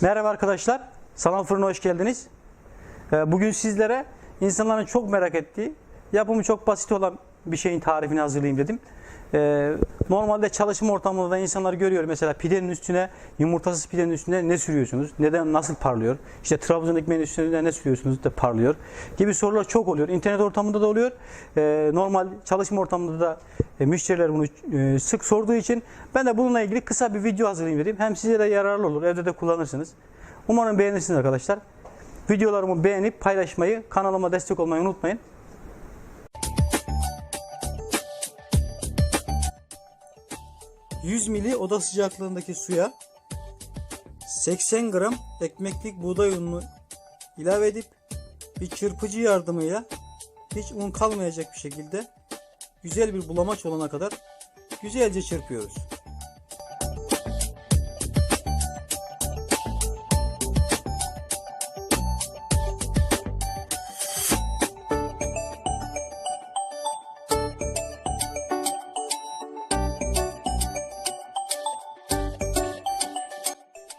Merhaba arkadaşlar, Sanal Fırın'a hoş geldiniz. Ee, Bugün sizlere insanların çok merak ettiği, yapımı çok basit olan bir şeyin tarifini hazırlayayım dedim. Ee, Normalde çalışma ortamında da insanlar görüyor mesela pidenin üstüne, yumurtasız pidenin üstüne ne sürüyorsunuz, neden, nasıl parlıyor, işte Trabzon ekmeğinin üstüne ne sürüyorsunuz da parlıyor gibi sorular çok oluyor. İnternet ortamında da oluyor, Ee, normal çalışma ortamında da e, müşteriler bunu e, sık sorduğu için ben de bununla ilgili kısa bir video hazırlayayım dedim. Hem size de yararlı olur, evde de kullanırsınız. Umarım beğenirsiniz arkadaşlar. Videolarımı beğenip paylaşmayı, kanalıma destek olmayı unutmayın. ...100 mili oda sıcaklığındaki suya... ...80 gram ekmeklik buğday ununu ilave edip... ...bir çırpıcı yardımıyla... ...hiç un kalmayacak bir şekilde... ...güzel bir bulamaç olana kadar... ...güzelce çırpıyoruz.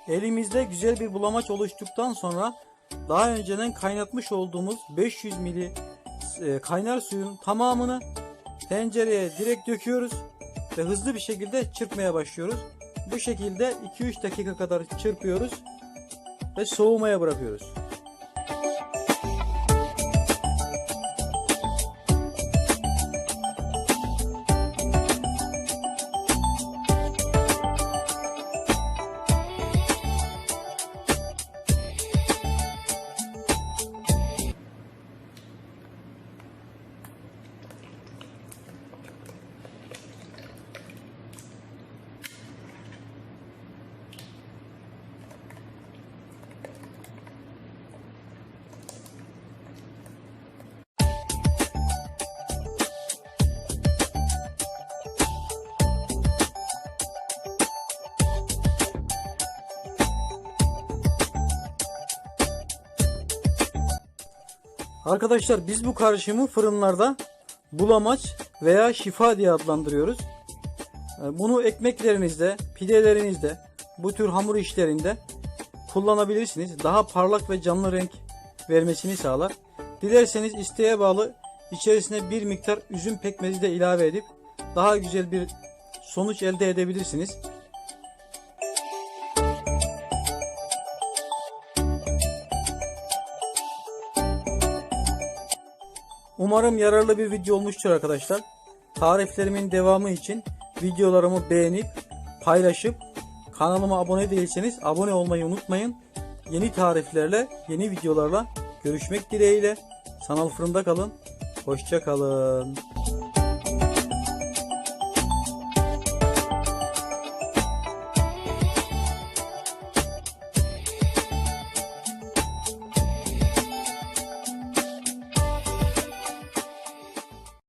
Elimizde güzel bir bulamaç oluştuktan sonra daha önceden kaynatmış olduğumuz 500 mili e, kaynar suyun tamamını tencereye direkt döküyoruz ve hızlı bir şekilde çırpmaya başlıyoruz. Bu şekilde 2-3 dakika kadar çırpıyoruz ve soğumaya bırakıyoruz. Arkadaşlar biz bu karışımı fırınlarda bulamaç veya şifa diye adlandırıyoruz. Ee, Bunu ekmeklerinizde, pidelerinizde, bu tür hamur işlerinde kullanabilirsiniz. Daha parlak ve canlı renk vermesini sağlar. Dilerseniz isteğe bağlı içerisine bir miktar üzüm pekmezi de ilave edip daha güzel bir sonuç elde edebilirsiniz. Umarım yararlı bir video olmuştur arkadaşlar. Tariflerimin devamı için videolarımı beğenip paylaşıp kanalıma abone değilseniz abone olmayı unutmayın. Yeni tariflerle, yeni videolarla görüşmek dileğiyle. Sanal fırında kalın. Hoşça kalın.